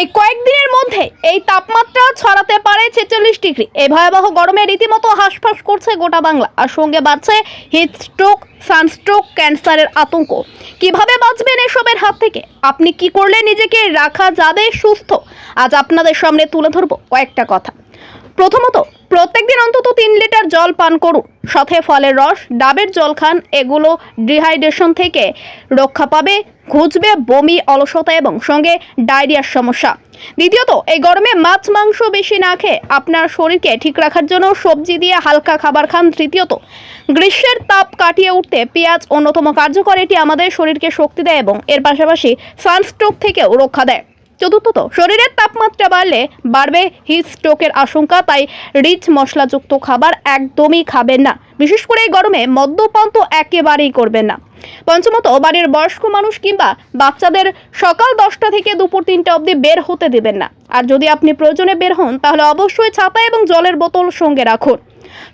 এই কয়েকদিনের মধ্যে এই তাপমাত্রা ছড়াতে পারে ছেচল্লিশ ডিগ্রি। এই ভয়াবহ গরমে রীতিমতো হাঁসফাঁস করছে গোটা বাংলা। আর সঙ্গে বাড়ছে হিটস্ট্রোক সানস্ট্রোক ক্যান্সারের আতঙ্ক। কীভাবে বাঁচবেন এসবের হাত থেকে? আপনি কি করলে নিজেকে রাখা যাবে সুস্থ? আজ আপনাদের সামনে তুলে ধরবো কয়েকটা কথা। প্রথমত, প্রত্যেকদিন অন্তত তিন লিটার জল পান করুন। সাথে ফলের রস, ডাবের জল খান, এগুলো ডিহাইড্রেশন থেকে রক্ষা পাবে, ঘুচবে বমি, অলসতা এবং সঙ্গে ডায়রিয়ার সমস্যা। দ্বিতীয়ত, এই গরমে মাছ, মাংস বেশি না খেয়ে আপনার শরীরকে ঠিক রাখার জন্য সবজি দিয়ে হালকা খাবার খান। তৃতীয়ত, গ্রীষ্মের তাপ কাটিয়ে উঠতে পেঁয়াজ অন্যতম কার্যকর। এটি আমাদের শরীরকে শক্তি দেয় এবং এর পাশাপাশি সানস্ট্রোক থেকেও রক্ষা দেয়। চতুর্থত, শরীরের তাপমাত্রা বাড়লে বাড়বে হিট স্ট্রোকের আশঙ্কা, তাই রিচ মশলাযুক্ত খাবার একদমই খাবেন না। বিশেষ করে এই গরমে মদ্যপান তো একেবারেই করবেন না। পঞ্চমত, বাড়ির বয়স্ক মানুষ কিংবা বাচ্চাদের সকাল দশটা থেকে দুপুর তিনটা অবধি বের হতে দেবেন না। আর যদি আপনি প্রয়োজনে বের হন, তাহলে অবশ্যই ছাতা এবং জলের বোতল সঙ্গে রাখুন।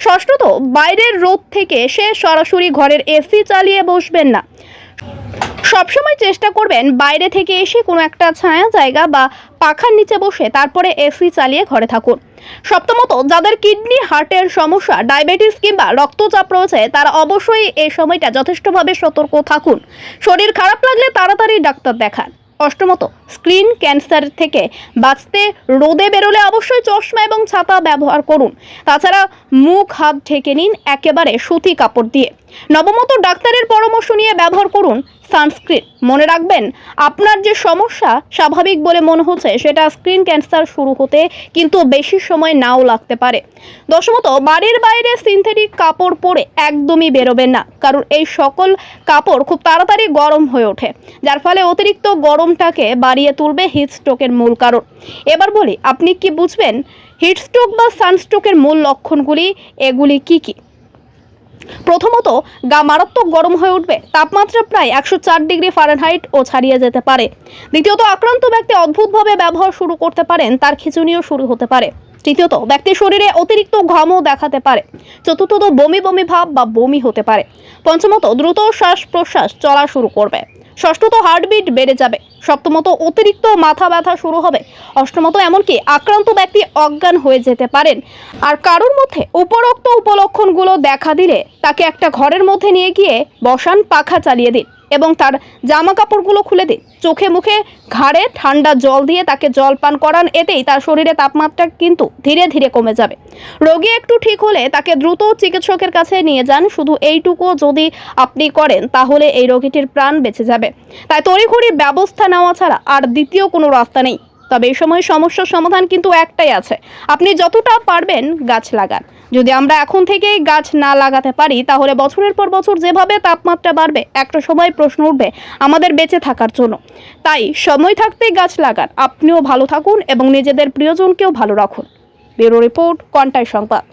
ষষ্ঠত, বাইরের রোদ থেকে এসে সরাসরি ঘরের এসি চালিয়ে বসবেন না। সবসময় চেষ্টা করবেন বাইরে থেকে এসে কোনো একটা ছায়া জায়গা বা পাখার নিচে বসে তারপরে এসি চালিয়ে ঘরে থাকুন। সপ্তমত, যাদের কিডনি, হার্টের সমস্যা, ডায়াবেটিস কিংবা রক্তচাপ রয়েছে, তারা অবশ্যই এই সময়টা যথেষ্টভাবে সতর্ক থাকুন। শরীর খারাপ লাগলে তাড়াতাড়ি ডাক্তার দেখান। অষ্টমত স্ক্রিন ক্যান্সার থেকে বাঁচতে রোদে বেরোলে অবশ্যই চশমা এবং ছাতা ব্যবহার করুন। তাছাড়া মুখ, হাত ঢেকে নিন, একেবারে সুতি কাপড় দিয়ে। নবমত ডাক্তারের পরামর্শ নিয়ে ব্যবহার করুন সানস্ক্রিন। মনে রাখবেন, আপনার যে সমস্যা স্বাভাবিক বলে মনে হচ্ছে, সেটা স্ক্রিন ক্যান্সার শুরু হতে কিন্তু বেশি সময় নাও লাগতে পারে। দশমত, বাড়ির বাইরে সিনথেটিক কাপড় পরে একদমই বেরোবেন না, কারণ এই সকল কাপড় খুব তাড়াতাড়ি গরম হয়ে ওঠে, যার ফলে অতিরিক্ত গরমটাকে বাড়িয়ে তুলবে হিট স্ট্রোকের মূল কারণ। এবার বলি, আপনি কি বুঝবেন, হিট স্ট্রোক বা সানস্ট্রোকের মূল লক্ষণগুলি, এগুলি কি কি? প্রথমত, গা মারাত্মক গরম হয়ে উঠবে, তাপমাত্রা প্রায় একশো চার ডিগ্রি ফারেনহাইট ও ছাড়িয়ে যেতে পারে। দ্বিতীয়ত, আক্রান্ত ব্যক্তি অদ্ভুতভাবে ব্যবহার শুরু করতে পারেন, তার খিচুনিও শুরু হতে পারে। তৃতীয়ত, ব্যক্তির শরীরে অতিরিক্ত ঘামও দেখাতে পারে। চতুর্থত, বমি বমি ভাব বা বমি হতে পারে। পঞ্চমত, দ্রুত শ্বাস প্রশ্বাস চলা শুরু করবে। ষষ্ঠত হার্টবিট বেড়ে যাবে। সপ্তমত অতিরিক্ত মাথা ব্যথা শুরু হবে। অষ্টমত এমনকি আক্রান্ত ব্যক্তি অজ্ঞান হয়ে যেতে পারেন। আর কারোর মধ্যে উপরোক্ত উপলক্ষণগুলো দেখা দিলে তাকে একটা ঘরের মধ্যে নিয়ে গিয়ে বসান, পাখা চালিয়ে দিন। এবং তার জামা কাপড়গুলো খুলে দিন চোখে মুখে ঘাড়ে ঠান্ডা জল দিয়ে তাকে জল পান করান, এতেই তার শরীরে তাপমাত্রা কিন্তু ধীরে ধীরে কমে যাবে। রোগী একটু ঠিক হলে তাকে দ্রুত চিকিৎসকের কাছে নিয়ে যান, শুধু এইটুকু যদি আপনি করেন, তাহলে এই রোগীটির প্রাণ বেঁচে যাবে। তাই তড়িঘড়ি ব্যবস্থা নেওয়া ছাড়া আর দ্বিতীয় কোনো রাস্তা নেই। তবে এই সময় সমস্যার সমাধান কিন্তু একটাই আছে। আপনি যতটা পারবেন গাছ লাগান। যদি আমরা এখন থেকেই গাছ না লাগাতে পারি, তাহলে বছরের পর বছর যেভাবে তাপমাত্রা বাড়বে, একটা সময় প্রশ্ন উঠবে আমাদের বেঁচে থাকার জন্য। তাই সময় থাকতেই গাছ লাগান। আপনিও ভালো থাকুন এবং নিজেদের প্রিয়জনকেও ভালো রাখুন। ব্যুরো রিপোর্ট, কন্টাই সংবাদ।